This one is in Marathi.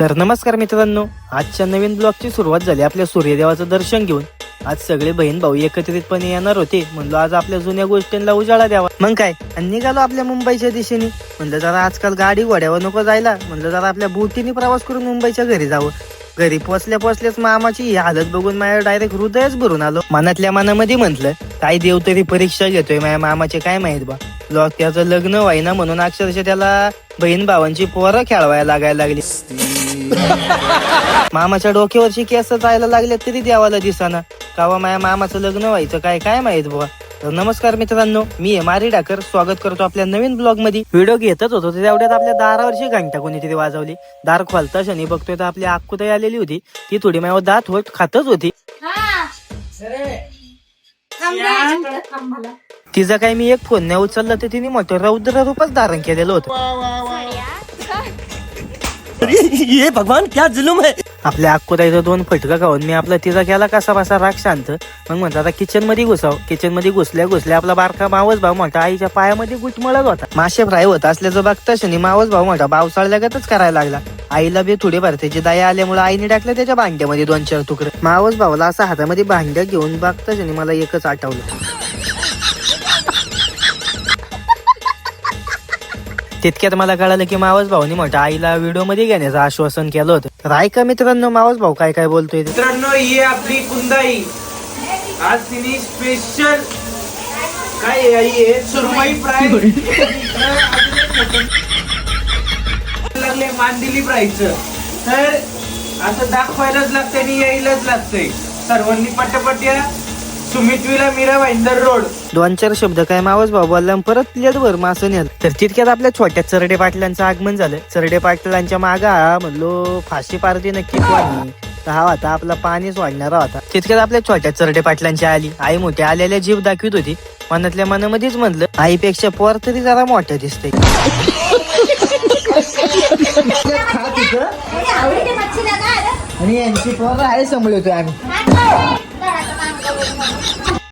तर नमस्कार मित्रांनो आजच्या नवीन ब्लॉगची सुरुवात झाली आपल्या सूर्यदेवाचं दर्शन घेऊन. आज सगळे बहीण भाऊ एकत्रितपणे येणार होते म्हणलो आज आपल्या जुन्या गोष्टींना उजाळा द्यावा. मग काय आणि निघालो आपल्या मुंबईच्या दिशेने. म्हणलं जरा आजकाल गाडी घोड्यावर नको जायला म्हणलं जरा आपल्या बोटीने प्रवास करून मुंबईच्या घरी जावं. घरी पोचल्या पोचल्याच मामाची ही हालत बघून माझ्या डायरेक्ट हृदयच भरून आलो. मनातल्या मनामध्ये म्हटलं काय देव तरी परीक्षा घेतोय माझ्या मामाचे काय माहीत बा. लॉक त्याचं लग्न व्हायना म्हणून अक्षरशः त्याला बहीण भावांची पोरं खेळवायला लागायला लागली. मामाच्या डोक्यावरची केस जायला लागले तरी देवाला दिसाना. कावा माझ्या मामाचं लग्न व्हायचं काय काय माहीत बुवा. तर नमस्कार मित्रांनो मी आहे मारी डाकर. स्वागत करतो आपल्या नवीन ब्लॉगमध्ये व्हिडिओ घेतच होतो तर तेवढ्यात आपल्या दारावरची घंटा कोणीतरी वाजवली. दार खोलता शनी बघतोय तर आपली आक्कुताई आलेली होती. ती थोडी माझ्यावर दात होत खातच होती. हा. तिचा काही मी एक फोन नाही उचलला तर तिने मोठं रौद्र रूपच धारण केलेलं होतं. ये भगवान क्या जुलूम है? आपल्या अक्कोताईचं दोन फटका खाऊन मी आपला तिचा केला कसा बसा राग शांत. मग म्हणतो आता किचनमध्ये घुसाव. किचनमध्ये घुसल्या घुसल्या आपला बारका मावस भाऊ मोठा आईच्या पायामध्ये गुटमळत होता. मासे फ्राय होत असल्याचं बघता शनी मावस भाऊ मोठा पावसाळ्यागतच करायला लागला. आईला बी थोडी त्याची दया आल्यामुळे आईने टाकलं त्याच्या भांड्यामध्ये दोन चार तुकडे. मावस भाऊला असं हातामध्ये भांड्या घेऊन बघता शनी मला एकच आठवलं. तितक्यात मला कळालं की मावस भाऊनी मोठ्या आईला व्हिडिओमध्ये घेण्याचं आश्वासन केलं होतं. तर ऐका मित्रांनो मावस भाऊ काय काय बोलतोय? ते. मित्रांनो ही आपली कुंदाई. आज तिने स्पेशल काय आहे ही आहे सुरमई फ्राय. लागले मांदिली फ्रायचं. तर असं दाखवायलाच लागतंय आणि यायलाच लागतंय. सर्वांनी पटापट या. Sumit villa Mira Bhayandar road. दोन चार शब्द काय मावस भाऊ बोलला आणि परत प्लेटवर मासं नेलं. तर तितक्यात आपल्या छोट्या चरडे पाटलांचं आगमन झालं. चरडे पाटलांच्या मागा म्हणलो फाशी पारती नक्की कोणी? तर हा होता आपला पाणी सोडणारा होता. तितक्यात आपल्या छोट्या चरडे पाटलांची आली. आई मोठ्या आलेल्या जीव दाखवित होती. मनातल्या मनामध्येच म्हणलं आईपेक्षा पोर तरी जरा मोठं दिसतंय. अरे, आवडते मच्छी दादा, अरे. आणि यांची पोर आहे सांभाळतोय आम्ही. Oh, my God.